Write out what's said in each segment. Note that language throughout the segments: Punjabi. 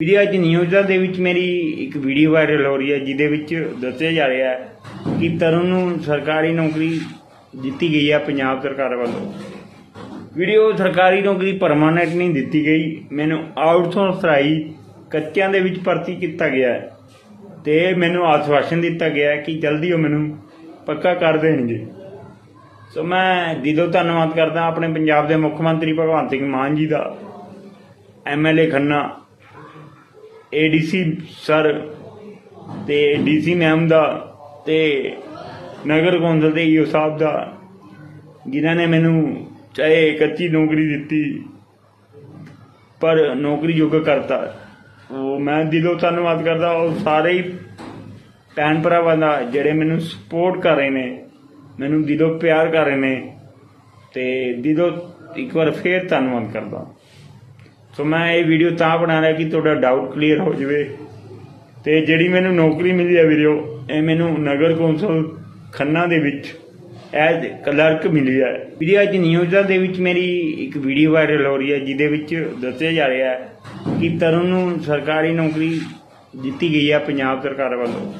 ਵੀਡੀਓ ਅੱਜ ਨਿਊਜ਼ਾਂ ਦੇ ਵਿੱਚ ਮੇਰੀ ਇੱਕ ਵੀਡੀਓ ਵਾਇਰਲ ਹੋ ਰਹੀ ਹੈ, ਜਿਹਦੇ ਵਿੱਚ ਦੱਸਿਆ ਜਾ ਰਿਹਾ ਹੈ ਕਿ ਤਰੁਣ ਨੂੰ ਸਰਕਾਰੀ ਨੌਕਰੀ ਦਿੱਤੀ ਗਈ ਹੈ ਪੰਜਾਬ ਸਰਕਾਰ ਵੱਲੋਂ। ਵੀਡੀਓ ਸਰਕਾਰੀ ਨੌਕਰੀ ਪਰਮਾਨੈਂਟ ਨਹੀਂ ਦਿੱਤੀ ਗਈ। ਮੈਨੂੰ ਆਊਟਸੋਰਸ ਰਾਈ ਕੱਚਿਆਂ ਦੇ ਵਿੱਚ ਭਰਤੀ ਕੀਤਾ ਗਿਆ ਹੈ। ਤੇ ਮੈਨੂੰ ਆਸ਼ਵਾਸਨ ਦਿੱਤਾ ਗਿਆ ਹੈ ਕਿ ਜਲਦੀ ਉਹ ਮੈਨੂੰ ਪੱਕਾ ਕਰ ਦੇਣਗੇ। ਸੋ ਮੈਂ ਦਿਲੋਂ ਧੰਨਵਾਦ ਕਰਦਾ ਆਪਣੇ ਪੰਜਾਬ ਦੇ ਮੁੱਖ ਮੰਤਰੀ ਭਗਵੰਤ ਸਿੰਘ ਮਾਨ ਜੀ ਦਾ ਐਮਐਲਏ ਖੰਨਾ ਏਡੀਸੀ ਸਰ ਤੇ ਡੀਸੀ ਮੈਮ ਦਾ, ਤੇ ਨਗਰ ਕੌਂਸਲ ਦੇ ਈਓ ਸਾਹਿਬ ਦਾ, ਜਿਨ੍ਹਾਂ ਨੇ ਮੈਨੂੰ ਚਾਹੇ ਕੱਚੀ ਨੌਕਰੀ ਦਿੱਤੀ, ਪਰ ਨੌਕਰੀ ਯੋਗ ਕਰਤਾ। ਉਹ ਮੈਂ ਦਿਲੋਂ ਧੰਨਵਾਦ ਕਰਦਾ। ਉਹ ਸਾਰੇ ਹੀ ਭੈਣ ਭਰਾਵਾਂ ਦਾ, ਜਿਹੜੇ ਮੈਨੂੰ ਸਪੋਰਟ ਕਰ ਰਹੇ ਨੇ, ਮੈਨੂੰ ਦਿਲੋਂ ਪਿਆਰ ਕਰ ਰਹੇ ਨੇ, ਤੇ ਦਿਲੋਂ ਇੱਕ ਵਾਰ ਫੇਰ ਧੰਨਵਾਦ ਕਰਦਾ। ਸੋ ਮੈਂ ਇਹ ਵੀਡੀਓ ਤਾਂ ਬਣਾ ਰਿਹਾ ਕਿ ਤੁਹਾਡਾ ਡਾਊਟ ਕਲੀਅਰ ਹੋ ਜਾਵੇ। ਤੇ ਜਿਹੜੀ ਮੈਨੂੰ ਨੌਕਰੀ ਮਿਲੀ ਹੈ ਵੀਡੀਓ ਇਹ ਮੈਨੂੰ ਨਗਰ ਕੌਂਸਲ ਖੰਨਾ ਦੇ ਵਿੱਚ ਐਜ਼ ਕਲਰਕ ਮਿਲੀ ਹੈ ਵੀਡੀਓ ਅੱਜ ਨਿਊਜ਼ਾਂ ਦੇ ਵਿੱਚ ਮੇਰੀ ਇੱਕ ਵੀਡੀਓ ਵਾਇਰਲ ਹੋ ਰਹੀ ਹੈ ਜਿਹਦੇ ਵਿੱਚ ਦੱਸਿਆ ਜਾ ਰਿਹਾ ਹੈ ਕਿ ਤਰੁਣ ਨੂੰ ਸਰਕਾਰੀ ਨੌਕਰੀ ਦਿੱਤੀ ਗਈ ਹੈ ਪੰਜਾਬ ਸਰਕਾਰ ਵੱਲੋਂ।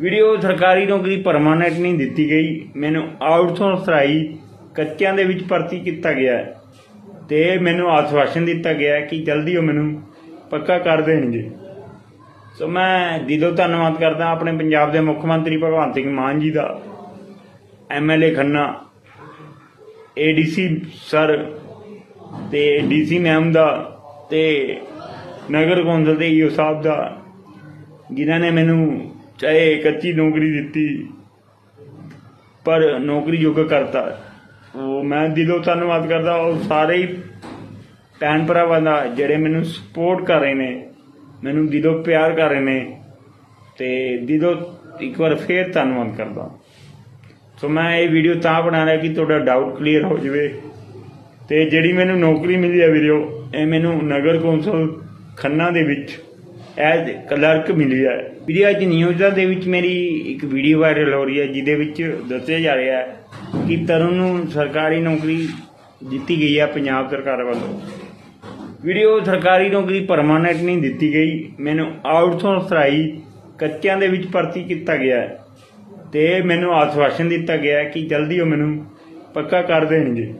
ਵੀਡੀਓ ਸਰਕਾਰੀ ਨੌਕਰੀ ਪਰਮਾਨੈਂਟ ਨਹੀਂ ਦਿੱਤੀ ਗਈ। ਮੈਨੂੰ ਆਊਟਸੋਰਸ ਰਾਈ ਕੱਚਿਆਂ ਦੇ ਵਿੱਚ ਭਰਤੀ ਕੀਤਾ ਗਿਆ। ਹੈ ਤੇ ਮੈਨੂੰ ਆਸ਼ਵਾਸਨ ਦਿੱਤਾ ਗਿਆ ਕਿ ਜਲਦੀ ਉਹ ਮੈਨੂੰ ਪੱਕਾ ਕਰ ਦੇਣਗੇ। ਸੋ ਮੈਂ ਦਿਲੋਂ ਧੰਨਵਾਦ ਕਰਦਾ ਆਪਣੇ ਪੰਜਾਬ ਦੇ ਮੁੱਖ ਮੰਤਰੀ ਭਗਵੰਤ ਸਿੰਘ ਮਾਨ ਜੀ ਦਾ ਐਮਐਲਏ ਖੰਨਾ ਏਡੀਸੀ ਸਰ ਤੇ ਡੀਸੀ ਮੈਮ ਦਾ ਤੇ ਨਗਰ ਕੌਂਸਲ ਦੇ ਈਓ ਸਾਹਿਬ ਦਾ, ਜਿਨ੍ਹਾਂ ਨੇ ਮੈਨੂੰ ਚਾਹੇ ਕੱਚੀ ਨੌਕਰੀ ਦਿੱਤੀ, ਪਰ ਨੌਕਰੀ ਯੋਗ ਕਰਤਾ। ਉਹ ਮੈਂ ਦਿਲੋਂ ਧੰਨਵਾਦ ਕਰਦਾ, ਉਹ ਸਾਰੇ ਹੀ ਭੈਣ ਭਰਾਵਾਂ ਦਾ ਜਿਹੜੇ ਮੈਨੂੰ ਸਪੋਰਟ ਕਰ ਰਹੇ ਨੇ, ਮੈਨੂੰ ਦਿਲੋਂ ਪਿਆਰ ਕਰ ਰਹੇ ਨੇ, ਤੇ ਦਿਲੋਂ ਇੱਕ ਵਾਰ ਫੇਰ ਧੰਨਵਾਦ ਕਰਦਾ। ਸੋ ਮੈਂ ਇਹ ਵੀਡੀਓ ਤਾਂ ਬਣਾ ਰਿਹਾ ਕਿ ਤੁਹਾਡਾ ਡਾਊਟ ਕਲੀਅਰ ਹੋ ਜਾਵੇ, ਤੇ ਜਿਹੜੀ ਮੈਨੂੰ ਨੌਕਰੀ ਮਿਲੀ ਹੈ ਵੀਰੋ, ਇਹ ਮੈਨੂੰ ਨਗਰ ਕੌਂਸਲ ਖੰਨਾ ਦੇ ਵਿੱਚ ਐਜ਼ ਕਲਰਕ ਮਿਲੀ ਹੈ। ਵੀਡੀਓ ਅੱਜ ਨਿਊਜ਼ਾਂ ਦੇ ਵਿੱਚ ਮੇਰੀ ਇੱਕ ਵੀਡੀਓ ਵਾਇਰਲ ਹੋ ਰਹੀ ਹੈ, ਜਿਹਦੇ ਵਿੱਚ ਦੱਸਿਆ ਜਾ ਰਿਹਾ ਹੈ ਕਿ ਤਰੁਣ ਨੂੰ ਸਰਕਾਰੀ ਨੌਕਰੀ ਦਿੱਤੀ ਗਈ ਹੈ ਪੰਜਾਬ ਸਰਕਾਰ ਵੱਲੋਂ। ਵੀਡੀਓ ਸਰਕਾਰੀ ਨੌਕਰੀ ਪਰਮਾਨੈਂਟ ਨਹੀਂ ਦਿੱਤੀ ਗਈ। ਮੈਨੂੰ ਆਊਟਸੋਰਸ ਰਾਈ ਕੱਚਿਆਂ ਦੇ ਵਿੱਚ ਭਰਤੀ ਕੀਤਾ ਗਿਆ ਹੈ ਤੇ ਮੈਨੂੰ ਆਸ਼ਵਾਸਨ ਦਿੱਤਾ ਗਿਆ ਹੈ ਕਿ ਜਲਦੀ ਉਹ ਮੈਨੂੰ ਪੱਕਾ ਕਰ ਦੇਣਗੇ।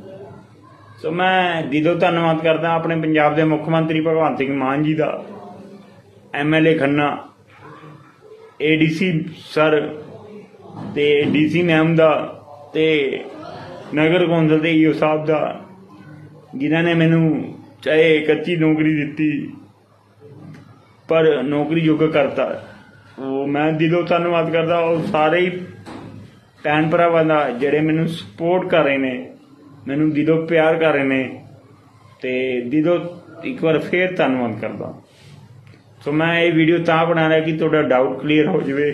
ਸੋ ਮੈਂ ਦਿਲੋਂ ਧੰਨਵਾਦ ਕਰਦਾ ਆਪਣੇ ਪੰਜਾਬ ਦੇ ਮੁੱਖ ਮੰਤਰੀ ਭਗਵੰਤ ਸਿੰਘ ਮਾਨ ਜੀ ਦਾ ਐਮਐਲਏ ਖੰਨਾ ਏਡੀਸੀ ਸਰ ਤੇ ਡੀਸੀ ਮੈਮ ਦਾ ਤੇ ਨਗਰ ਕੌਂਸਲ ਦੇ ਈਓ ਸਾਹਿਬ ਦਾ, ਜਿਨ੍ਹਾਂ ਨੇ ਮੈਨੂੰ ਚਾਹੇ ਕੱਚੀ ਨੌਕਰੀ ਦਿੱਤੀ, ਪਰ ਨੌਕਰੀ ਯੋਗ ਕਰਤਾ। ਉਹ ਮੈਂ ਦਿਲੋਂ ਧੰਨਵਾਦ ਕਰਦਾ, ਉਹ ਸਾਰੇ ਹੀ ਭੈਣ ਭਰਾਵਾਂ ਦਾ, ਜਿਹੜੇ ਮੈਨੂੰ ਸਪੋਰਟ ਕਰ ਰਹੇ ਨੇ, ਮੈਨੂੰ ਦਿਲੋਂ ਪਿਆਰ ਕਰ ਰਹੇ ਨੇ, ਤੇ ਦਿਲੋਂ ਇੱਕ ਵਾਰ ਫੇਰ ਧੰਨਵਾਦ ਕਰਦਾ। ਸੋ ਮੈਂ ਇਹ ਵੀਡੀਓ ਤਾਂ ਬਣਾ ਰਿਹਾ ਕਿ ਤੁਹਾਡਾ ਡਾਊਟ ਕਲੀਅਰ ਹੋ ਜਾਵੇ।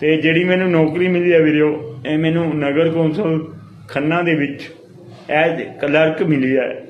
ਤੇ ਜਿਹੜੀ ਮੈਨੂੰ ਨੌਕਰੀ ਮਿਲੀ ਹੈ ਵੀਡੀਓ ਇਹ ਮੈਨੂੰ ਨਗਰ ਕੌਂਸਲ ਖੰਨਾ ਦੇ ਵਿੱਚ ਐਜ਼ ਕਲਰਕ ਮਿਲੀ ਹੈ।